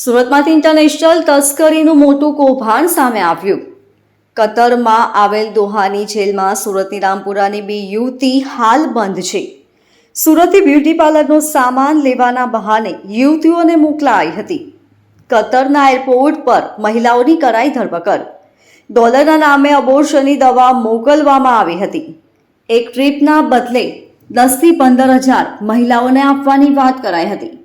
સુરતમાંથી international તસ્કરીનું મોટું કૌભાંડ સામે આવ્યું. કતરમાં આવેલ દોહાની જેલમાં સુરતની રામપુરાની બે યુવતી હાલ બંધ છે. સુરતથી બ્યુટી પાર્લરનો સામાન લેવાના બહાને યુવતીઓને મોકલાઈ હતી. કતરના એરપોર્ટ પર મહિલાઓની કરાઈ ધરપકડ. ડોલરના નામે અબોર્શનની દવા મોકલવામાં આવી હતી. એક ટ્રીપના બદલે દસથી પંદર હજાર મહિલાઓને આપવાની વાત કરાઈ હતી.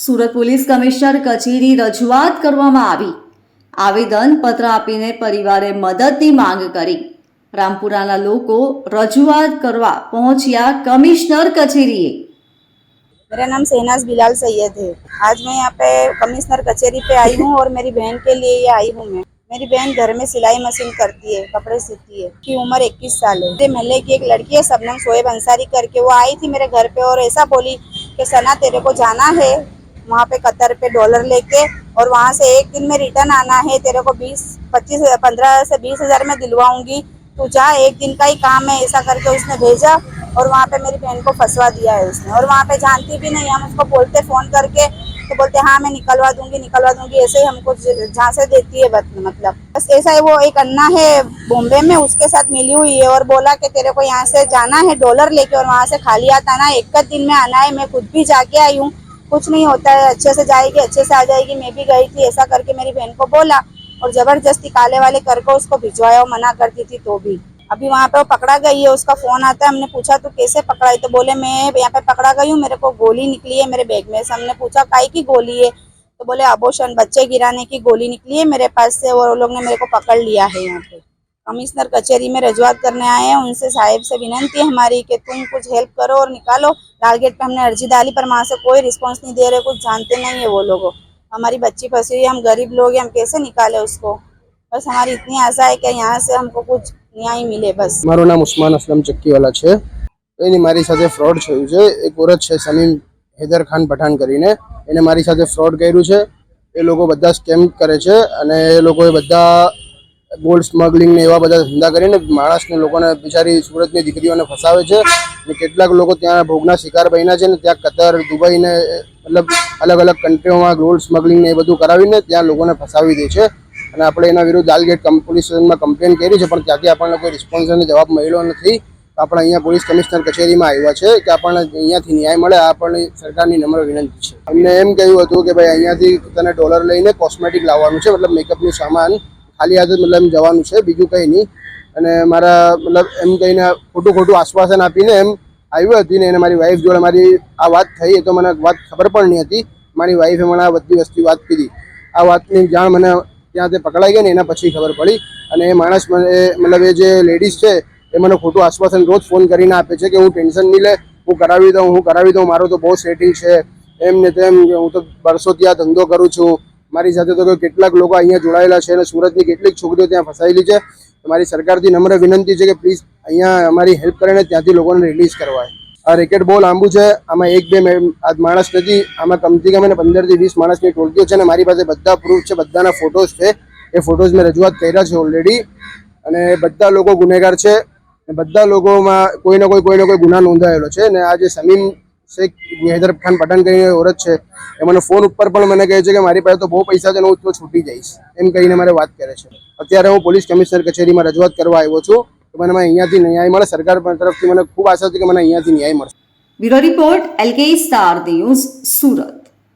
સુરત પોલીસ કમિશનર કચેરી રજૂઆત કરવામાં આવી આવેદન પત્ર આપીને પરિવારે મદદની માંગ કરી રામપુરાના લોકો રજૂઆત કરવા પહોંચ્યા કમિશનર કચેરીએ मेरा नाम शहनाज बिलाल सैयद है आज मैं यहाँ पे कमिश्नर कचहरी पे आई हूँ और मेरी बहन के लिए ये आई हूँ मैं मेरी बहन घर में सिलाई मशीन करती है कपड़े सीती है उसकी उम्र 21 साल है मेरे महल्ले की एक लड़की है सबनम शोएब अंसारी करके वो आई थी मेरे घर पे और ऐसा बोली कि सना तेरे को जाना है वहाँ पे कतर पे डॉलर लेके और वहाँ से एक दिन में रिटर्न आना है, तेरे को बीस, पच्चीस, पंद्रह से बीस हज़ार में दिलवाऊँगी। तू जा, एक दिन का ही काम है, ऐसा करके उसने भेजा और वहाँ पे मेरी बहन को फंसवा दिया है उसने। और वहाँ पे जानती भी नहीं, हम उसको बोलते फ़ोन करके तो बोलते हाँ मैं निकलवा दूँगी निकलवा दूँगी। ऐसे ही हमको झांसे देती है मतलब। बस ऐसा है वो एक अन्ना है बॉम्बे में, उसके साथ मिली हुई है और बोला कि तेरे को यहाँ से जाना है डॉलर लेके और वहाँ से खाली आता ना एक दिन में आना है, मैं खुद भी जाके आई हूँ। कुछ नहीं होता है, अच्छे से जाएगी, अच्छे से आ जाएगी। मैं भी गई थी, ऐसा करके मेरी बहन को बोला और ज़बरदस्ती काले वाले करके उसको भिजवाया मना करती थी तो भी। अभी वहाँ पे वो पकड़ा गई है, उसका फ़ोन आता है, हमने पूछा, तू कैसे पकड़ाई? तो बोले, मैं यहाँ पे पकड़ा गई हूँ, मेरे को गोली निकली है मेरे बैग में। से हमने पूछा काई की गोली है? तो बोले, अबोशन, बच्चे गिराने की गोली निकली है मेरे पास से और वो लोग ने मेरे को पकड़ लिया है यहाँ पे। कमिश्नर कचहरी में रजूआत करने आए हैं उनसे साहिब से विनंती है हमारी कि तुम कुछ हेल्प करो और निकालो लाल गेट पे हमने अर्जी डाली पर वहाँ से कोई रिस्पांस नहीं दे रहे कुछ जानते नहीं है वो लोग हमारी बच्ची फंसी हुई है हम गरीब लोग हैं हम कैसे निकाले उसको बस हमारी इतनी आशा है कि यहाँ से हमको कुछ न्याय मिले बस મારું નામ ઉસ્માન અસલમ ચક્કીવાલા છે એની મારી સાથે ફ્રોડ થયું છે એક ઓરત છે સમીમ હૈદર ખાન પઠાણ કરીને એને મારી સાથે ફ્રોડ કર્યું છે એ લોકો બધા સ્કેમ કરે છે અને એ લોકોએ બધા ગોલ્ડ સ્મગલિંગ ને એવા બધા ધંધા કરીને માણસને લોકોને બિચારી સુરતની દીકરીઓને ફસાવે છે અને કેટલાક લોકો ત્યાં ભોગના શિકાર બન્યા છે ને ત્યાં કતર દુબઈને મતલબ અલગ અલગ કન્ટ્રીઓમાં ગોલ્ડ સ્મગલિંગ ને એ બધું કરાવીને ત્યાં લોકોને ફસાવી દે છે. અને આપણે એના વિરુદ્ધ દાલગેટ પોલીસ સ્ટેશનમાં કમ્પ્લેન કરી છે, પણ ત્યાંથી આપણને કોઈ રિસ્પોન્સ અને જવાબ મળ્યો નથી. આપણે અહીંયા પોલીસ કમિશનર કચેરીમાં આવ્યા છે કે આપણને અહીંયાથી ન્યાય મળે આપણને સરકારની નમ્ર વિનંતી છે. અમને એમ કહ્યું હતું કે ભાઈ અહીંયાથી તને ડોલર લઈને કોસ્મેટિક લાવવાનું છે, મતલબ મેકઅપનું સામાન ખાલી હાથે મતલબ જવાનું છે, બીજું કંઈ નહીં. અને મારા મતલબ એમ કહીને ખોટું ખોટું આશ્વાસન આપીને એમ આવી હતી ને એને મારી વાઈફ જોડે મારી આ વાત થઈ, એ તો મને વાત ખબર પણ નહીં હતી. મારી વાઈફે મને આ બધી વસ્તુ વાત કીધી. આ વાતની જાણ મને ત્યાં તે પકડાઈ ગઈ ને એના પછી ખબર પડી. અને એ માણસ મને મતલબ એ જે લેડીઝ છે, એ મને ખોટું આશ્વાસન રોજ ફોન કરીને આપે છે કે હું ટેન્શન નહીં લે, હું કરાવી દઉં, હું કરાવી દઉં, મારો તો બહુ સેટિંગ છે. એમ ને તેમ હું તો વર્ષોથી આ ધંધો કરું છું. મારી સાથે તો કેટલાક લોકો અહીંયા જોડાયેલા છે અને સુરતની કેટલીક છોકરીઓ ત્યાં ફસાયેલી છે. મારી સરકારથી નમ્ર વિનંતી છે કે પ્લીઝ અહીંયા અમારી હેલ્પ કરીને ત્યાંથી લોકોને રિલીઝ કરવાય. આ રેકેટ બહુ લાંબુ છે, આમાં એક બે માણસ નથી, આમાં કમથી કમ પંદર પંદરથી વીસ માણસની ટોળકીઓ છે અને મારી પાસે બધા પ્રૂફ છે, બધાના ફોટોઝ છે. એ ફોટોઝ મેં રજૂઆત કર્યા છે ઓલરેડી અને બધા લોકો ગુનેગાર છે. બધા લોકોમાં કોઈને કોઈ કોઈને કોઈ ગુના નોંધાયેલો છે. અને આ જે સમીમ શેખ હૈદર ખાન પઠાણ કરીને ઓરત છે, એ મને ફોન ઉપર પણ મને કહે છે કે મારી પાસે તો બહુ પૈસા છે હું તો છૂટી જઈશ, એમ કહીને મારે વાત કરે છે. અત્યારે હું પોલીસ કમિશનર કચેરીમાં રજૂઆત કરવા આવ્યો છું, તો મને અહીંયાથી ન્યાય મળે, સરકાર તરફથી મને ખૂબ આશા છે કે મને અહીંયાથી ન્યાય મળશે. Bureau report, LK star news, Surat.